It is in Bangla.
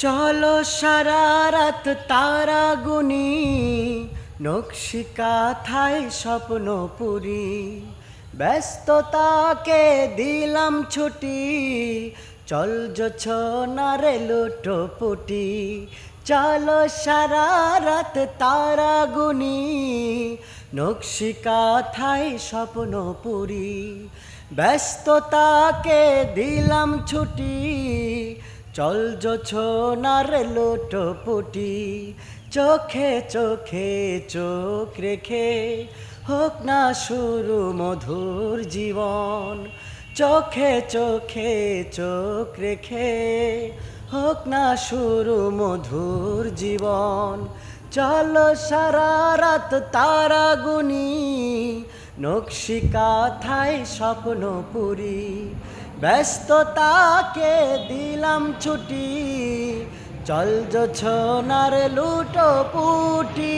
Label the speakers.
Speaker 1: চলো সারা রাত তারা গুনি নকশিকা থাই স্বপ্ন পুরি। ব্যস্ততাকে দিলাম ছুটি, চল যছ নারে লুটোপুটি চলো সারা রাত তারা গুনি নকশিকা থাই স্বপ্ন পুরি। ব্যস্ততাকে দিলাম ছুটি চল নার লোটপুটি চোখে চোখে চোখ রেখে। হোক না শুরু মধুর জীবন, চোখে চোখে চোখ রেখে। হোক না শুরু মধুর জীবন, চল সারা রাত তারা গুনি নকশিকা থাই স্বপ্ন পুরি, ব্যস্ততাকে দিলাম ছুটি চল যছ নার লুটো পুটি